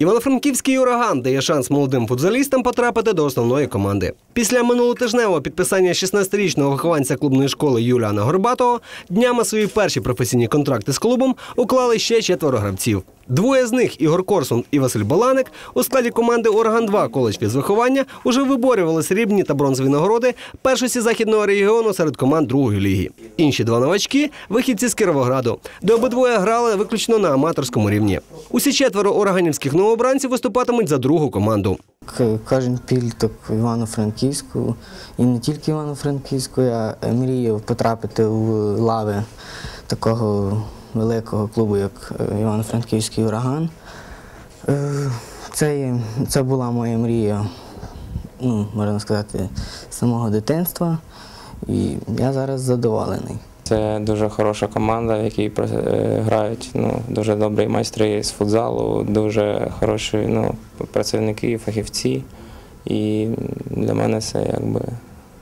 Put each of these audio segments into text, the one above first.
Івано-Франківський ураган дає шанс молодим футзалістам потрапити до основної команди. Після минулотижневого підписання 16-річного вихованця клубної школи Юліана Горбатого днями свої перші професійні контракти з клубом уклали ще четверо гравців. Двоє з них Ігор Корсун і Василь Баланик у складі команди Ураган 2 коледж фізвиховання уже виборювали срібні та бронзові нагороди першості західного регіону серед команд другої ліги. Інші два новачки вихідці з Кіровограду, де обидвоє грали виключно на аматорському рівні. Усі четверо ураганівських новобранців виступатимуть за другу команду. Кожен підліток в Івано-Франківську і не тільки Івано-Франківську, я мріяв потрапити в лави такого великого клубу, як е, Івано-Франківський ураган. Е, Це, це була моя мрія, ну, можна сказати, з самого дитинства. І я зараз задоволений. Це дуже хороша команда, в якій е, грають ну, дуже добрі майстри з футзалу, дуже хороші ну, працівники, фахівці. І для мене це якби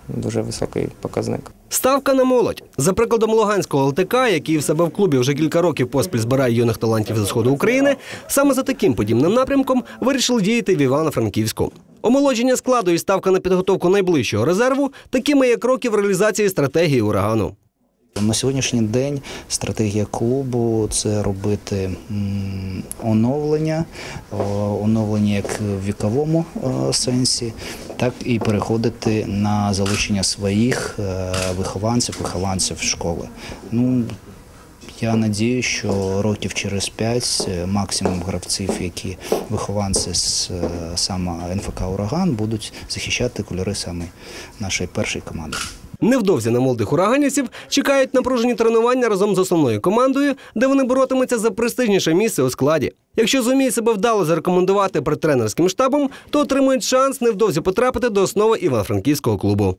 дуже високий показник. Ставка на молодь. За прикладом Луганського ЛТК, який в себе в клубі вже кілька років поспіль збирає юних талантів зі сходу України, саме за таким подібним напрямком вирішили діяти в Івано-Франківську. Омолодження складу і ставка на підготовку найближчого резерву такими є кроки в реалізації стратегії урагану. На сьогоднішній день стратегія клубу це робити оновлення, оновлення як в віковому е, сенсі, так і переходити на залучення своїх е, вихованців, вихованців школи. Ну, я надію, що років через п'ять е, максимум гравців, які вихованці з е, саме НФК Ураган, будуть захищати кольори саме нашої першої команди. Невдовзі на молодих ураганівців чекають напружені тренування разом з основною командою, де вони боротимуться за престижніше місце у складі. Якщо зуміють себе вдало зарекомендувати перед тренерським штабом, то отримують шанс невдовзі потрапити до основи Івано-Франківського клубу.